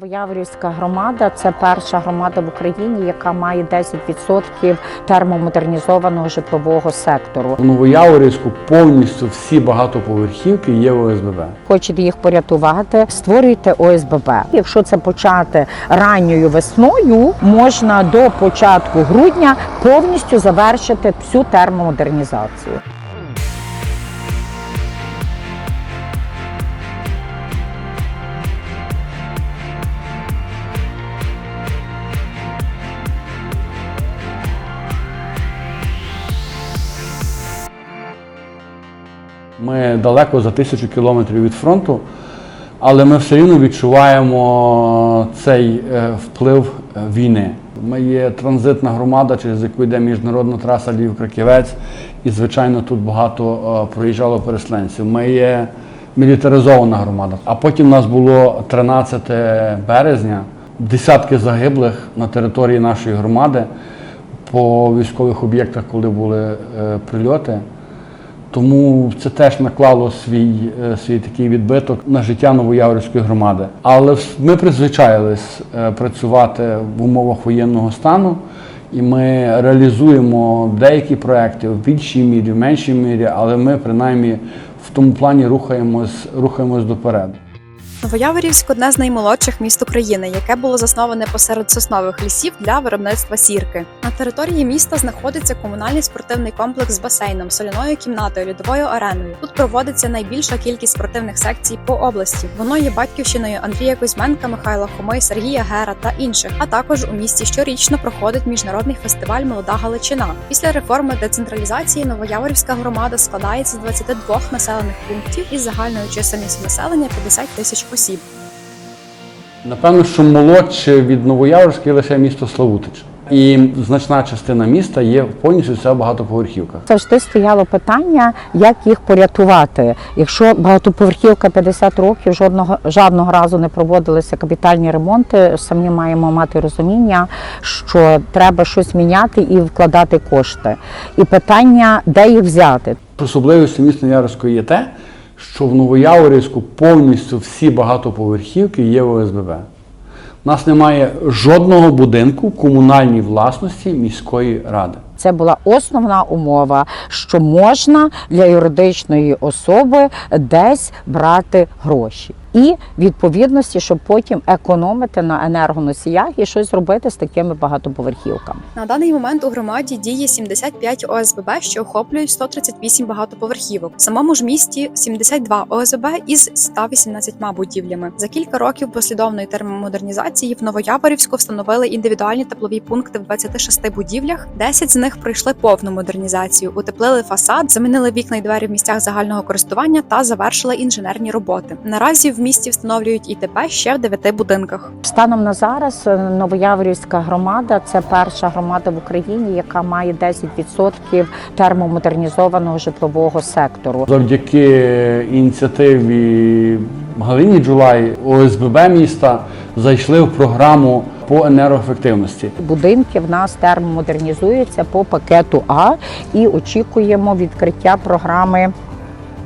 Новояврівська громада це перша громада в Україні, яка має 10% термомодернізованого житлового сектору. В Новояворівську повністю всі багатоповерхівки є ОСББ. Хочете їх порятувати, створюйте ОСББ. Якщо це почати ранньою весною, можна до початку грудня повністю завершити всю термомодернізацію. Ми далеко за тисячу кілометрів від фронту, але ми все рівно відчуваємо цей е, вплив е, війни. Ми є транзитна громада, через яку йде міжнародна траса Львів-Краківець, і, звичайно, тут багато е, проїжджало переселенців. Ми є мілітаризована громада. А потім у нас було 13 березня, десятки загиблих на території нашої громади по військових об'єктах, коли були прильоти. Тому це теж наклало свій, е, свій такий відбиток на життя Новояворівської громади. Але ми призвичаїлись е, працювати в умовах воєнного стану, і ми реалізуємо деякі проекти в більшій мірі, в меншій мірі, але ми принаймні в тому плані рухаємось, рухаємось допереду. Новояворівськ одне з наймолодших міст України, яке було засноване посеред соснових лісів для виробництва сірки. На території міста знаходиться комунальний спортивний комплекс з басейном, соляною кімнатою, льодовою ареною. Тут проводиться найбільша кількість спортивних секцій по області. Воно є батьківщиною Андрія Кузьменка, Михайла Хоми, Сергія Гера та інших. А також у місті щорічно проходить міжнародний фестиваль Молода Галичина. Після реформи децентралізації Новояворівська громада складається з 22 населених пунктів із загальною чисельністю населення 50 тисяч осіб. Напевно, що молодше від Новояворська є лише місто Славутич. І значна частина міста є повністю вся в багатоповерхівках. Завжди стояло питання, як їх порятувати. Якщо багатоповерхівка 50 років жодного жодного разу не проводилися капітальні ремонти, самі маємо мати розуміння, що треба щось міняти і вкладати кошти. І питання, де їх взяти. Особливістю міста Яворської є те, що в Новояворівську повністю всі багатоповерхівки є в ОСББ. У нас немає жодного будинку комунальній власності міської ради. Це була основна умова, що можна для юридичної особи десь брати гроші. І відповідності, щоб потім економити на енергоносіях і щось робити з такими багатоповерхівками. На даний момент у громаді діє 75 ОСББ, що охоплюють 138 багатоповерхівок. В самому ж місті 72 ОСББ із 118 будівлями. За кілька років послідовної термомодернізації в Новояворівську встановили індивідуальні теплові пункти в 26 будівлях. 10 з них пройшли повну модернізацію, утеплили фасад, замінили вікна й двері в місцях загального користування та завершили інженерні роботи. Наразі в місті встановлюють ІТП ще в 9 будинках. Станом на зараз е, Новояворівська громада це перша громада в Україні, яка має 10% термомодернізованого житлового сектору. Завдяки ініціативі Галині Джулай ОСББ міста зайшли в програму по енергоефективності. Будинки в нас термомодернізуються по пакету А і очікуємо відкриття програми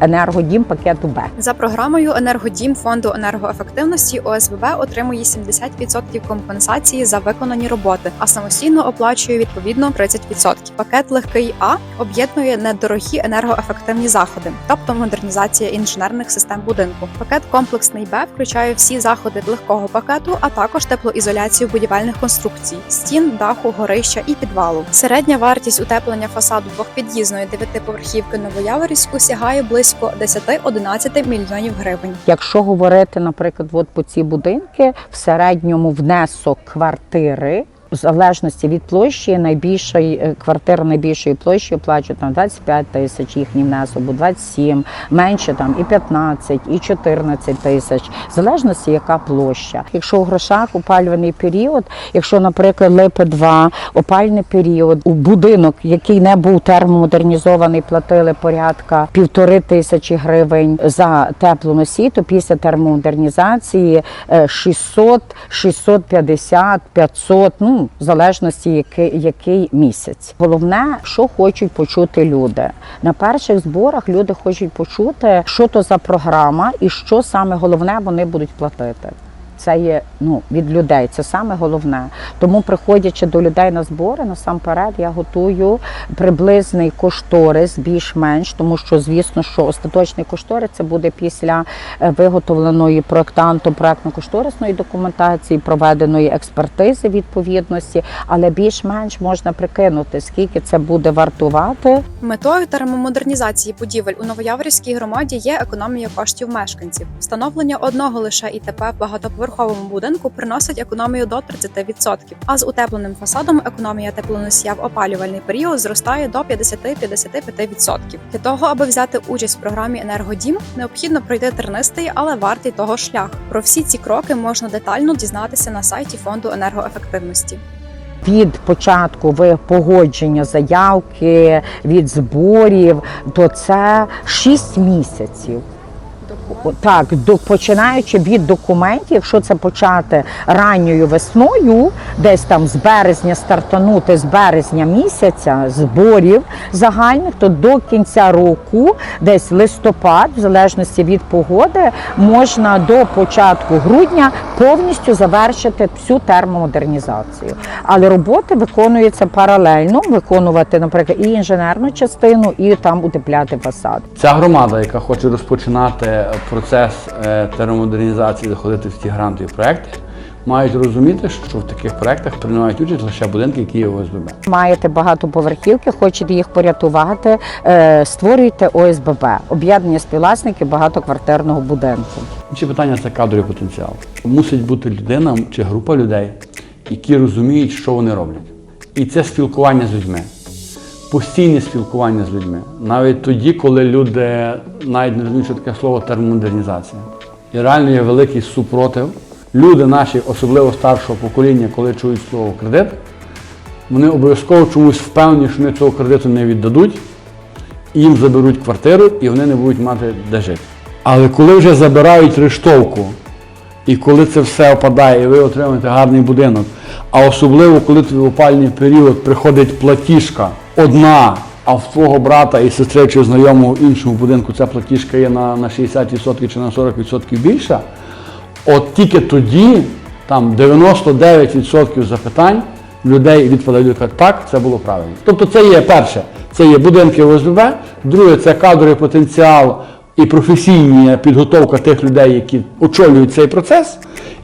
енергодім пакету Б. За програмою Енергодім фонду енергоефективності ОСББ отримує 70% компенсації за виконані роботи, а самостійно оплачує відповідно 30%. Пакет легкий А об'єднує недорогі енергоефективні заходи, тобто модернізація інженерних систем будинку. Пакет комплексний Б включає всі заходи легкого пакету, а також теплоізоляцію будівельних конструкцій, стін, даху, горища і підвалу. Середня вартість утеплення фасаду двохпід'їзної дев'ятиповерхівки Новояворівську сягає близько 10-11 мільйонів гривень. Якщо говорити, наприклад, от по ці будинки, в середньому внесок квартири. В залежності від площі найбільшої е, квартира найбільшої площі оплачують там 25 тисяч їхній внесок, або 27, менше там і 15, і 14 тисяч, в залежності яка площа. Якщо в грошах опалюваний період, якщо, наприклад, липи 2 опальний період, у будинок, який не був термомодернізований, платили порядка півтори тисячі гривень за теплоносій, то після термомодернізації е, 600, 650, 500, ну в залежності який, який місяць. Головне, що хочуть почути люди. На перших зборах люди хочуть почути, що то за програма і що саме головне вони будуть платити. Це є ну від людей. Це саме головне. Тому, приходячи до людей на збори, насамперед я готую приблизний кошторис більш-менш, тому що звісно, що остаточний кошторис це буде після е, виготовленої проектантом проектно-кошторисної документації, проведеної експертизи відповідності, але більш-менш можна прикинути, скільки це буде вартувати. Метою термомодернізації будівель у Новояворівській громаді є економія коштів мешканців. Встановлення одного лише ІТП в багатоповерховому будинку приносить економію до 30%, а з утепленим фасадом економія теплоносія в опалювальний період зростає до 50-55%. Для того, аби взяти участь в програмі Енергодім, необхідно пройти тернистий, але вартий того шлях. Про всі ці кроки можна детально дізнатися на сайті фонду енергоефективності. від початку погодження заявки, від зборів, то це 6 місяців. Так, до починаючи від документів, якщо це почати ранньою весною, десь там з березня стартанути з березня місяця зборів загальних, то до кінця року, десь листопад, в залежності від погоди, можна до початку грудня повністю завершити всю термомодернізацію. Але роботи виконуються паралельно, виконувати, наприклад, і інженерну частину, і там утепляти фасад. Ця громада, яка хоче розпочинати процес е, термомодернізації, заходити в ці грантові проекти, мають розуміти, що в таких проектах приймають участь лише будинки, які є ОСББ. Маєте багатоповерхівки, хочете їх порятувати, е, створюйте ОСББ, об'єднання співвласників багатоквартирного будинку. Інші питання це кадровий потенціал. Мусить бути людина чи група людей, які розуміють, що вони роблять. І це спілкування з людьми. Постійне спілкування з людьми. Навіть тоді, коли люди навіть не розуміють, що таке слово термомодернізація. І реально є великий супротив. Люди наші, особливо старшого покоління, коли чують слово кредит, вони обов'язково чомусь впевнені, що вони цього кредиту не віддадуть, їм заберуть квартиру, і вони не будуть мати де жити. Але коли вже забирають рештовку, і коли це все опадає, і ви отримуєте гарний будинок, а особливо, коли в опальний період приходить платіжка. Одна, а в твого брата і сестри чи знайомого в іншому будинку ця платіжка є на, на 60% чи на 40% більша, от тільки тоді там 99% запитань людей відповідають, кажуть, так, це було правильно. Тобто це є перше, це є будинки ОСББ, друге це кадровий потенціал і професійна підготовка тих людей, які очолюють цей процес.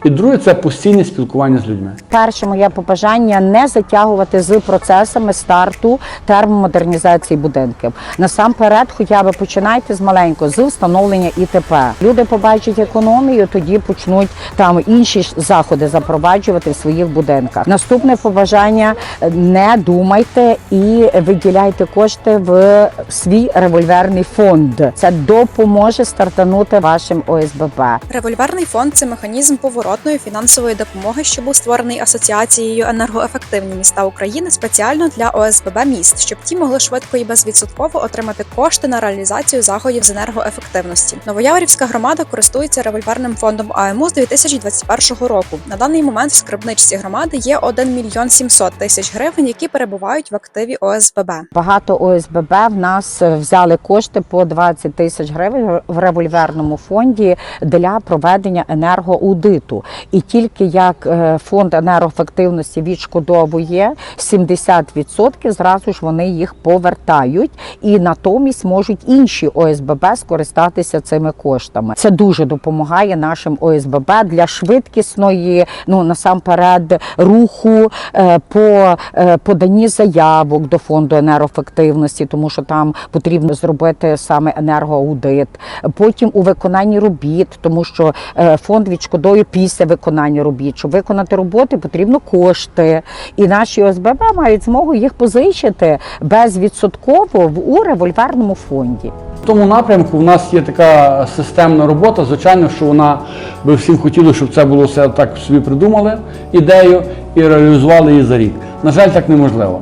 І друге це постійне спілкування з людьми. Перше моє побажання не затягувати з процесами старту термомодернізації будинків. Насамперед, хоча б починайте з маленького, з встановлення ІТП. Люди побачать економію, тоді почнуть там інші заходи запроваджувати в своїх будинках. Наступне побажання не думайте і виділяйте кошти в свій револьверний фонд. Це допоможе стартанути вашим ОСББ. Револьверний фонд це механізм поворотної фінансової допомоги, що був створений асоціацією енергоефективні міста України спеціально для ОСББ міст, щоб ті могли швидко і безвідсотково отримати кошти на реалізацію заходів з енергоефективності. Новояворівська громада користується револьверним фондом АМУ з 2021 року. На даний момент в скарбничці громади є 1 мільйон 700 тисяч гривень, які перебувають в активі ОСББ. Багато ОСББ в нас взяли кошти по 20 тисяч гривень в револьверному фонді для проведення енергоаудиту. І тільки як е, фонд енергоефективності відшкодовує 70%, зразу ж вони їх повертають і натомість можуть інші ОСББ скористатися цими коштами. Це дуже допомагає нашим ОСББ для швидкісної, ну насамперед, руху е, по е, поданні заявок до фонду енергоефективності, тому що там потрібно зробити саме енергоаудит. Потім у виконанні робіт, тому що фонд відшкодує після виконання робіт. Щоб виконати роботи, потрібно кошти. І наші ОСББ мають змогу їх позичити безвідсотково в у револьверному фонді. В тому напрямку в нас є така системна робота. Звичайно, що вона би всім хотіли, щоб це було все так собі придумали ідею і реалізували її за рік. На жаль, так неможливо.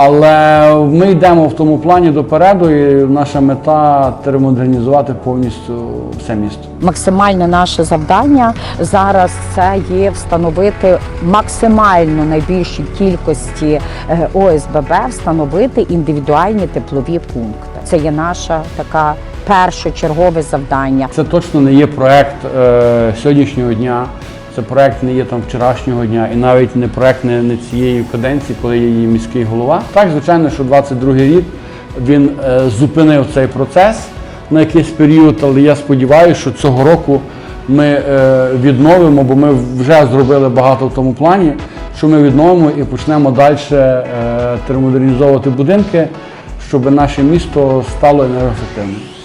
Але ми йдемо в тому плані допереду, і наша мета термодернізувати повністю все місто. Максимальне наше завдання зараз це є встановити максимально найбільшій кількості е, ОСББ, встановити індивідуальні теплові пункти. Це є наша така першочергове завдання. Це точно не є проект е, сьогоднішнього дня. Це проект не є там вчорашнього дня і навіть не проект не, не цієї каденції, коли я її міський голова. Так, звичайно, що 22-й рік він е, зупинив цей процес на якийсь період, але я сподіваюся, що цього року ми е, відновимо, бо ми вже зробили багато в тому плані, що ми відновимо і почнемо далі е, термодернізовувати будинки, щоб наше місто стало енергоефективним.